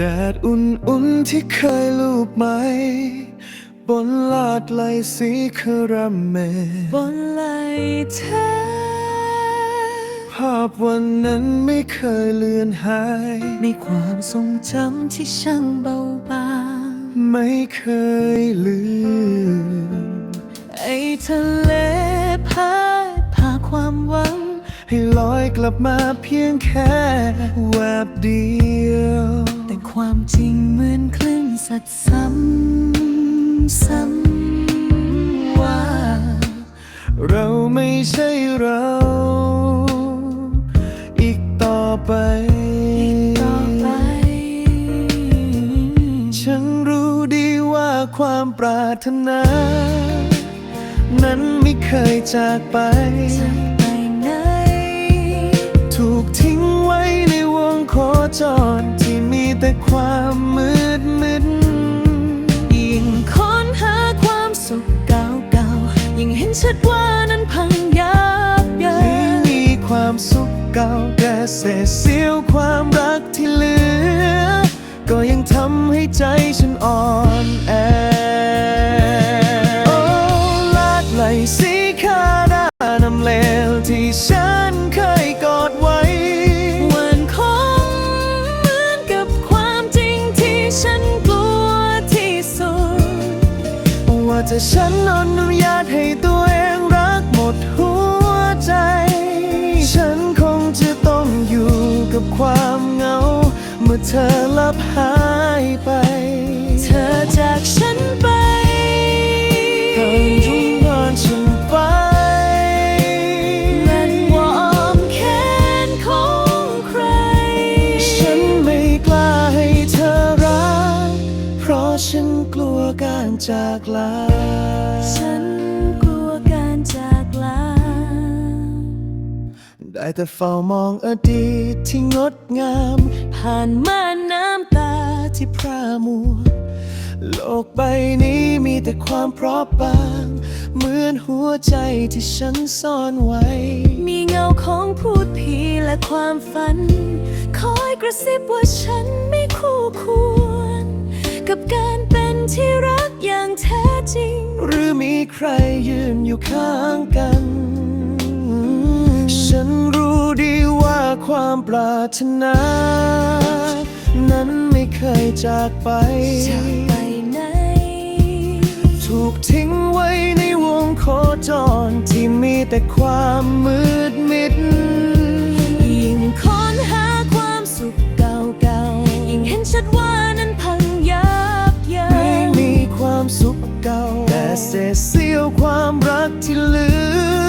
แดดอุ่นๆที่เคยลูบไหม บนลาดไหลสีคาราเมลบนไหลเธอ ภาพวันนั้นไม่เคยเลือนหายในความทรงจำที่ช่างเบาบาง ไม่เคยลืม ไอ้ทะเลพายพาความหวัง ให้ลอยกลับมาเพียงแค่แวบเดียวแต่ ความจริงเหมือนคลื่นสัตว์ซ้ำซ้ำว่า เราไม่ใช่เรา อีกต่อไปต่อไปฉันรู้ดีว่าความปรารถนา นั้นไม่เคยจากไปจะไปไหนถูกทิ้งไว้ในวงโคจร แต่ความมืดมิดยิ่งค้นหาความสุขเก่าๆยิ่งเห็นชัดว่านั้นพังยับเยิไม่นมีความสุขเก่าแต่เศษเสี้ยวความรักที่เหลือ ก็ยังทำให้ใจฉันอ่อนแอ ว่าจะฉันอนุญาตให้ตัวเองรักหมดหัวใจ ฉันคงจะต้องอยู่กับความเหงา เมื่อเธอลับหายไป เธอจากฉันไป จากลา ฉันกลัวการจากลา ได้แต่เฝ้ามองอดีตที่งดงาม ผ่านม่านน้ำตาที่พร่ามัว โลกใบนี้มีแต่ความเพราะบาง เหมือนหัวใจที่ฉันซ่อนไว้ มีเงาของพูดผีและความฝัน คอยกระซิบว่าฉันไม่คู่ควร กับการ มีใครยืนอยู่ข้างกัน ฉันรู้ดีว่าความปรารถนา นั้นไม่เคยจากไปจะไปไหน ถูกทิ้งไว้ในวงโคจรที่มีแต่ความมืดมิดยิ่งค้นหาความสุขเก่าๆ ยิ่งเห็นชัดว่า เศษเสี้ยวความรักที่เหลื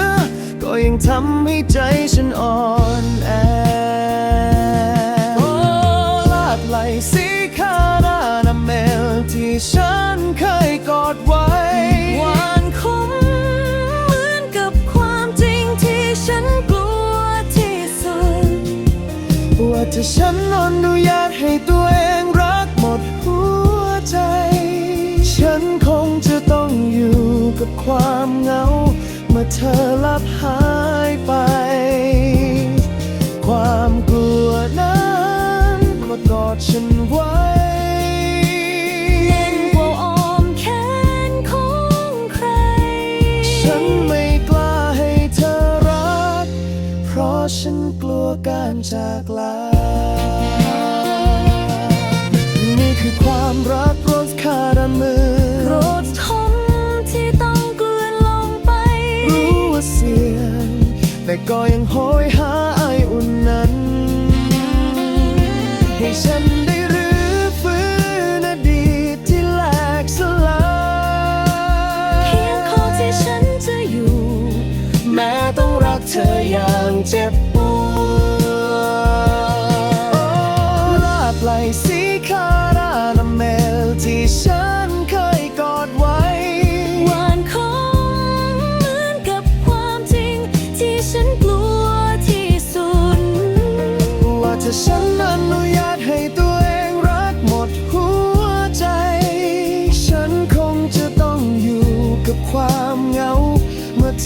อ ก็ยังทำให้ใจฉันอ่อนแอโอ้ลาดไหลสีคารานาเมลที่ฉันเคยกอดไว้ หวานคมเหมือนกับความจริงที่ฉันกลัวที่สุดว่าจะฉันอนุญาตให้ตัวเอง เมื่อเธอลับหายไป ความกลัวนั้นมากอดฉันไว้เล่นกว่าอ้อมแขนของใครฉันไม่กล้าให้เธอรักเพราะฉันกลัวการจากลา นี่คือความรักโรสคาราเมล แต่ก็ยังโหยหาไออุ่นนั้น ให้ฉันได้รื้อฟื้นอดีตที่แหลกสลายเพียงขอที่ฉันจะอยู่ แม้ต้องรักเธออย่างเจ็บปวด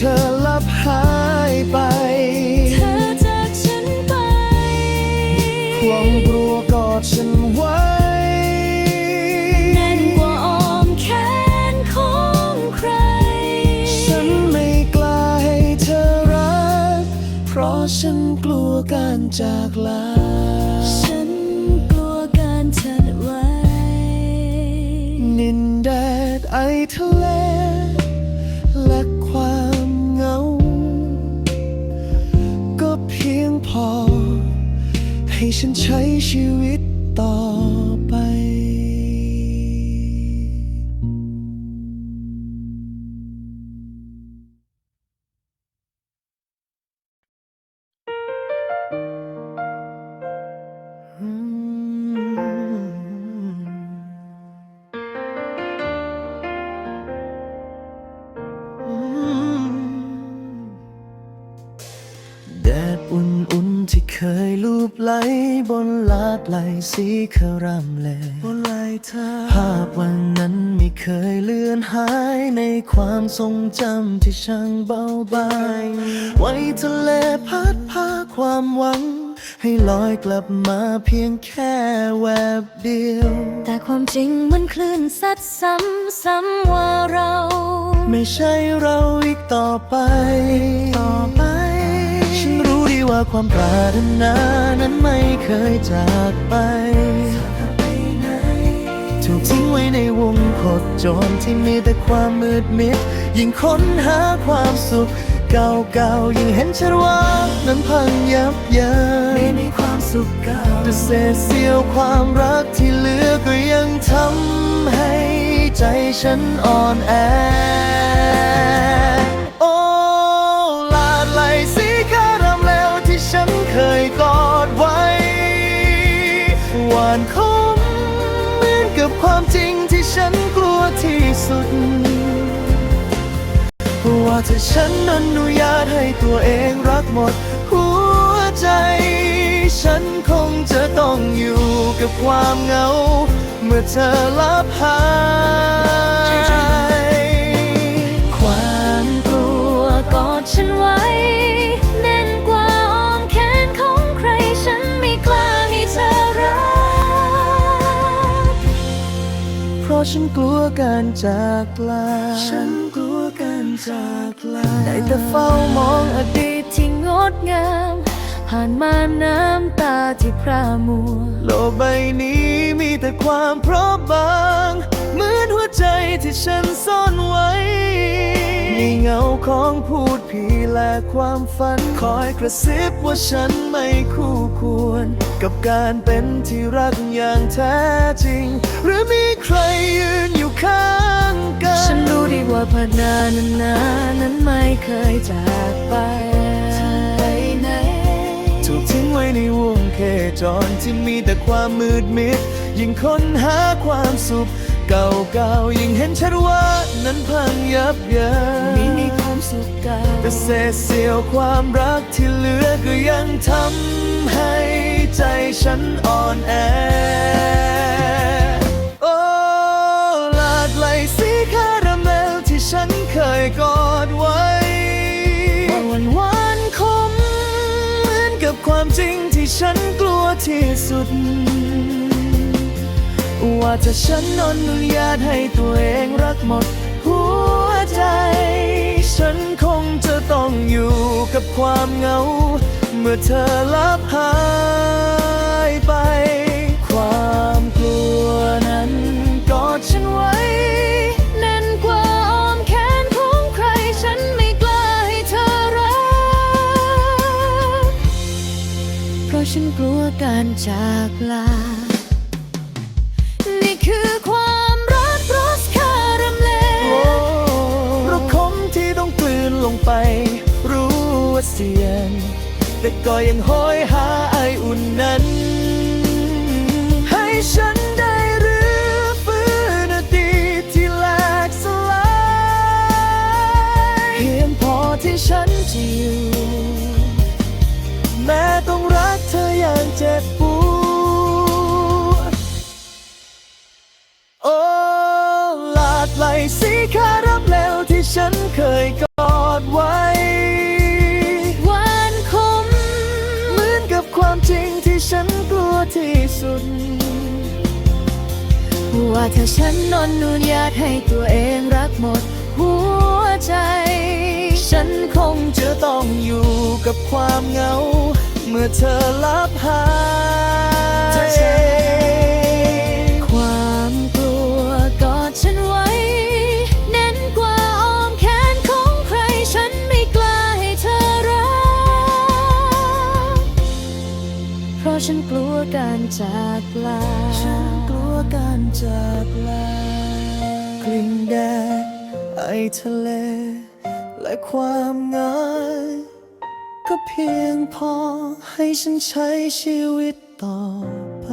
ธอลับหายไป เธอจากฉันไปควงบัวกอดฉันไว้แน่นกว่าอ้อมแขนของใคร ฉันไม่กล้าให้เธอรัก เพราะฉันกลัวการจากลา ฉันกลัวการทัดไว้ นินแดดไอทะเล ให้ฉันใช้ชีวิตต่อ ลาดไหลสีครามแลบนไหลเธอภาพวันนั้นไม่เคยเลือนหายในความทรงจำที่ช่างเบาบางไว้ทะเลพัดพาความหวัง ให้ลอยกลับมาเพียงแค่แวบเดียว แต่ความจริงมันคลื่นซัดซ้ำซ้ำว่าเรา ไม่ใช่เราอีกต่อไปต่อไปฉันรู้ดี ว่าความปรารถนานั้นไม่เคยจากไปถูกทิ้งไว้ในวงโคจรที่มีแต่ความมืดมิด ยิ่งค้นหาความสุข เก่าๆยิ่งเห็นชัดว่านั้นพังยับเยินในความสุขเก่าแต่เศษเสี้ยวความรักที่เหลือก็ยังทำให้ใจฉันอ่อนแอ ถ้าฉันอนุญาตให้ตัวเองรักหมด หัวใจ ฉันคงจะต้องอยู่กับความเหงา เมื่อเธอลับหายความกลัวกอดฉันไว้แน่นกว่าอ้อมแขนของใครฉันไม่กล้าให้เธอรัก เพราะฉันกลัวการจากลาฉันกลัวการ จากลาได้แต่เฝ้ามองอดีตที่งดงาม ผ่านมาน้ำตาที่พระมัว โลกใบนี้มีแต่ความเพราะบาง เหมือนหัวใจที่ฉันซ่อนไว้ มีเงาของพูดผีและความฝันคอยกระซิบว่าฉันไม่คู่ควร กับการเป็นที่รักอย่างแท้จริง หรือมีใครยืนอยู่ข้างกัน ฉันรู้ดีว่าผ่านนานานั้นไม่เคยจากไปไหนถูกทิ้งไว้ในวงเขจรที่มีแต่ความมืดมิดยิ่งค้นหาความสุข เก่าๆยิ่งเห็นชัดว่านั้นพังยับเยินมีมีความสุขเก่าแต่เศษเสี้ยวความรักที่เหลือก็ยังทำให้ใจฉันอ่อนแอ ว่าถ้าฉันอนุญาตให้ตัวเองรักหมด หัวใจ ฉันคงจะต้องอยู่กับความเหงา เมื่อเธอลับหายไป ความกลัวนั้นกอดฉันไว้แน่นกว่าอ้อมแขนของใครฉันไม่กล้าให้เธอรัก เพราะฉันกลัวการจากลา คือความรักรสคาราเมลรักคมที่ต้องกลืนลงไป รู้ว่าเสี่ยงแต่ก็ยังโหอยหาไออุ่นนั้น ว่าถ้าฉันนอนนุญาตให้ตัวเองรักหมด หัวใจ ฉันคงจะต้องอยู่กับความเหงา เมื่อเธอลับหาย กลัวการจากลา ฉันกลัวการจากลากลิ่นแดดไอทะเล และความงาก็เพียงพอให้ฉันใช้ชีวิตต่อไป